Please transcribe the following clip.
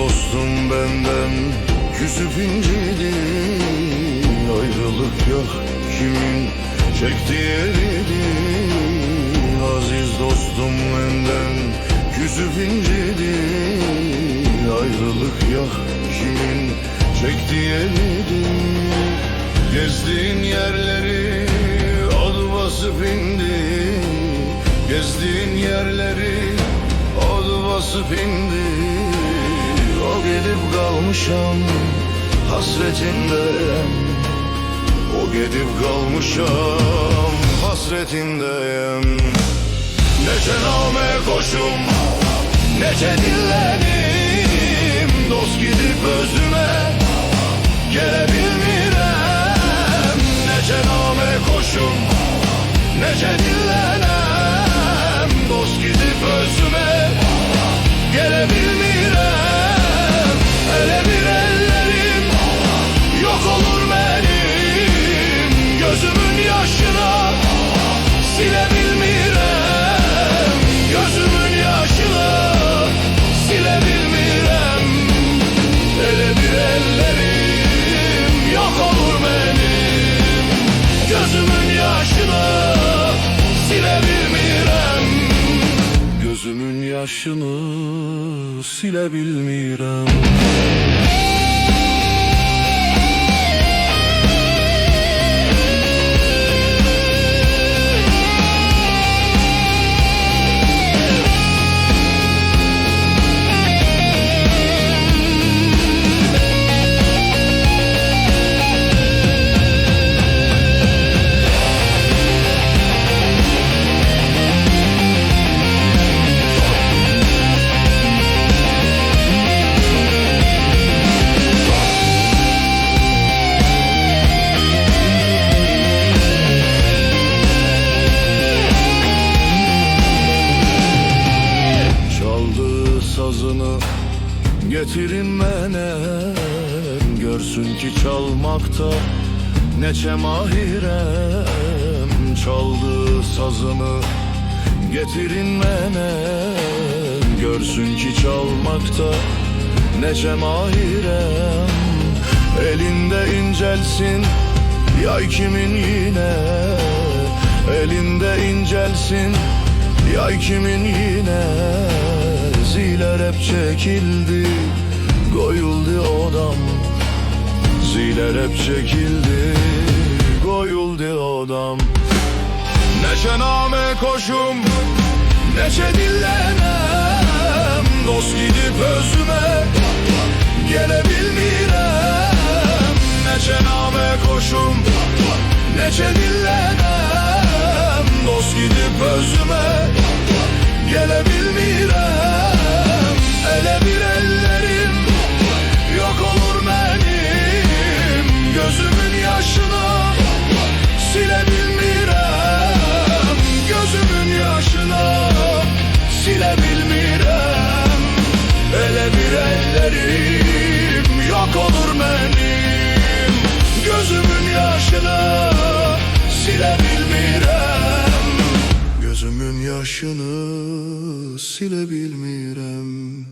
Dostum benden küsüp incidi Ayrılık yok kimin çektiği elini Aziz dostum benden küsüp incidi Ayrılık yok kimin çektiği elini Gezdiğin yerleri adı basıp indi. Gezdiğin yerleri adı basıp indi O gidip kalmışam hasretindeyim O gidip kalmışam hasretindeyim Nece name koşum Nece dinlenim Dost gidip özüme Gelebilmirem Gözümün yaşını sazını getirin menem. Görsün ki çalmakta ne mahirem Çaldığı sazını getirin menem. Görsün ki çalmakta ne mahirem Elinde incelsin yay kimin yine? Elinde incelsin Yay kimin yine Ziler hep çekildi Koyuldu odam. Ziler hep çekildi Koyuldu odam. Neçe name koşum Neçe dillenem Dost gidip özüme Gelebilmirem. Neçe name koşum Neçe dillenem Dost gidip özüme Gelebilmirem Ele bir ellerim Yok olur benim. Gözümün yaşına Silebilmirem. Gözümün yaşına Silebilmirem. Ele bir ellerim Yok olur benim. Gözümün yaşına Silebilmirem Gözümün yaşını silebilmirem